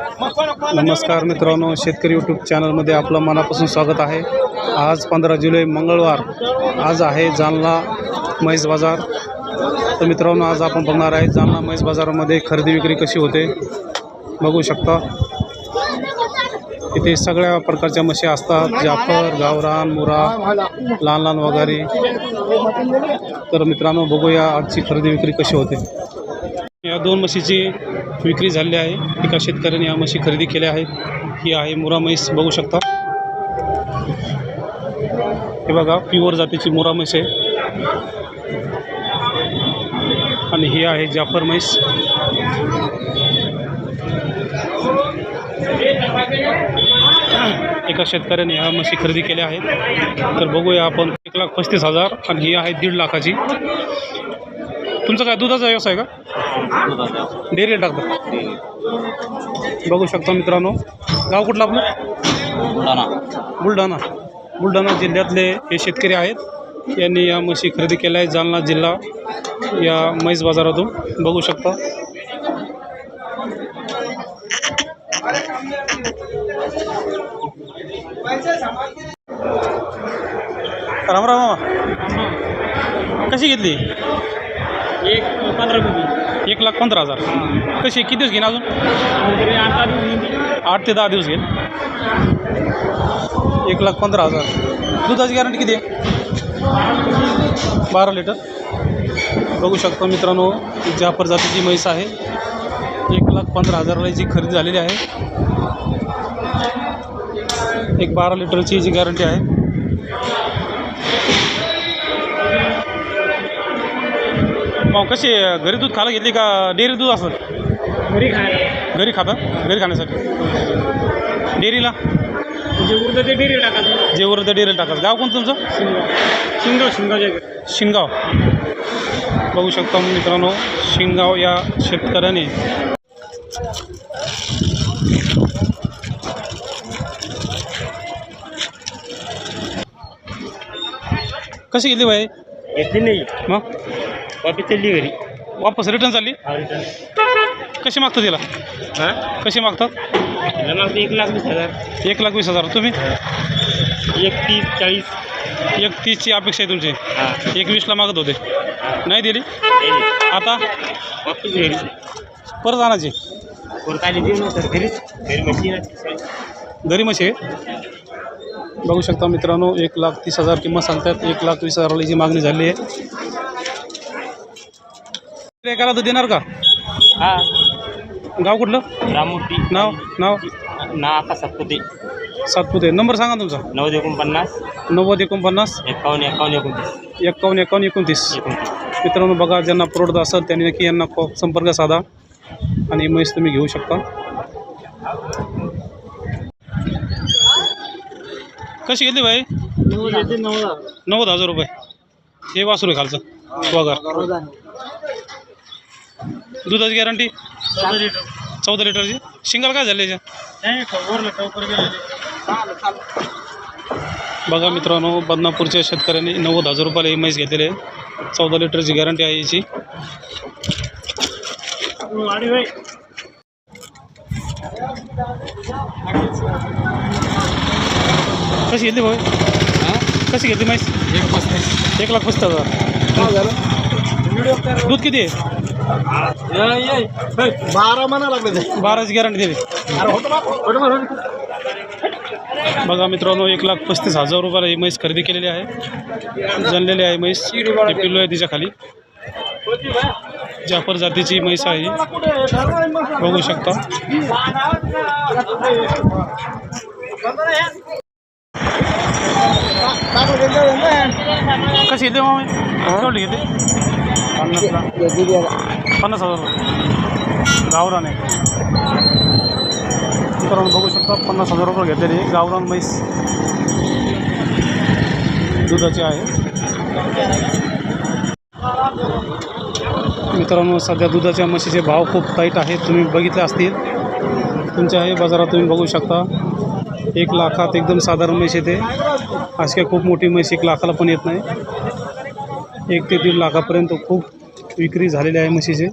नमस्कार मित्रांनो शेतकरी यूट्यूब चॅनलमध्ये आपलं मनापासून स्वागत आहे. आज पंधरा जुलै मंगळवार. आज आहे जालना म्हैस बाजार. तर मित्रांनो आज आपण बघणार आहे जालना म्हैस बाजारामध्ये खरेदी विक्री कशी होते. बघू शकता. इथे सगळ्या प्रकारच्या म्हशी असतात. जाफर गावरान मुरा लहान लहान वगैरे. तर मित्रांनो बघूया आजची खरेदी विक्री कशी होते. या दोन म्हशीची विक्री झाली आहे. एका शेतकऱ्याने या म्हशी खरेदी केल्या आहेत. ही आहे मुरा म्हैस. बघू शकता. हे बघा प्युअर जातीची मुरा म्हैस आहे. आणि ही आहे जाफर म्हैस. एका शेतकऱ्याने ह्या म्हशी खरेदी केल्या आहेत. तर बघूया आपण एक लाख पस्तीस हजार आणि ही आहे दीड लाखाची. तुमचा काय दुधाचा व्यवसाय का? डेअरी टाकता बघू शकता मित्रांनो. गाव कुठलं आपलं? बुलढाणा. बुलढाणा. जिल्ह्यातले हे शेतकरी आहेत. यांनी या म्हशी खरेदी केल्या आहेत जालना जिल्हा या म्हैस बाजारातून. बघू शकता. राम राम कशी घेतली? एक पंधरा मिनिट एक लाख पंधरा हजार. कशी किती दिवस घेईन अजून? तरी आठ ते दहा दिवस घेईन. एक लाख पंधरा हजार. दुधाची गॅरंटी किती आहे? बारा लिटर. बघू शकता मित्रांनो जाफर जातीची म्हैस आहे. एक लाख पंधरा हजाराला जी खरेदी झालेली आहे. एक बारा लिटरची जी गॅरंटी आहे. मग कशी घरी दूध खायला घेतली का डेअरी दूध असतं घरी खायला. घरी खाता? घरी खाण्यासाठी. डेअरीला? म्हणजे उरतं ते डेअरी टाकायचं जे वर डेअरीला टाकायचं गाव कोणतं तुमचं? शिंगाव शिंगाव शिंगाव. बघू शकता मित्रांनो शिनगाव या शेतकऱ्याने. कशी गेली बाई? घेतली नाही. मग? बाकी चालली घरी. वापस रिटर्न चालली? हा कशी मागतात तिला? हां? कशी मागतात? मागतो एक लाख वीस हजार. एक लाख वीस हजार. तुम्ही? एक तीस चाळीस. एक तीसची अपेक्षा आहे तुमची. हां. एक वीसला मागत होते. नाही दिली? आता? वापस घरी. परत आणायची? आली देऊ नंतर घरीच. घरी म्हटली ना. घरी आहे बघू शकता मित्रांनो एक लाख तीस हजार किंमत सांगतात. एक लाख वीस हजाराला जी मागणी झाली आहे. एकाला तर देणार का? हा. गाव कुठलं? राममूर्ती नाव? नाव? ना आता सातपुते. सातपुते. नंबर सांगा तुमचा. नव्वद एकोणपन्नास. नव्वद एकोणपन्नास. एकावन्न एकावन्न एकोणतीस. एक्कावन्न एकावन्न एकोणतीस. एकोणतीस. मित्रांनो बघा ज्यांना प्रोडक्ट असेल त्यांनी नक्की यांना कॉ संपर्क साधा. आणि म्हैस तुम्ही घेऊ शकता. कशी घेतली बाई नव्वद हजार. रुपये. हे वासरू आहे खालचं. पगार दुधाची गॅरंटी चौदा लिटरची? शिंगल काय झाली याच्या? बघा मित्रांनो बदनापूरच्या शेतकऱ्यांनी नव्वद हजार रुपयाला ही म्हैस घेतलेली आहे चौदा लिटरची गॅरंटी आहे याची. कशी घेतली भाऊ? कशी घेतली म्हैस एक लाख पस्तीस हजार. दूध किती आहे? बारा म्हणा लागले बाराची गॅरंटी दिली बघा मित्रांनो एक लाख पस्तीस हजार रुपयाला ही म्हैस खरेदी केलेली आहे. जनलेली आहे म्हैस. पिल्लू आहे तिच्या खाली. जाफर जातीची म्हैस आहे. बघू शकता. कशी येते मामा? पन्नास हजार. रुपये गावरान आहे. मित्रांनो बघू शकता पन्नास हजार रुपये घेतलेली आहे. गावरान म्हैस. दुधाची आहे. मित्रांनो सध्या दुधाच्या म्हशीचे भाव खूप टाईट आहेत. तुम्ही बघितले असतील. तुमच्या हे बाजारात तुम्ही बघू शकता. एक लाखात एकदम साधारण म्हैस येते. अशी काय खूप मोठी म्हैस एक लाखाला पण येत नाही. एक ते दीड लाखापर्यंत खूप विक्री झालेली आहे म्हशीची.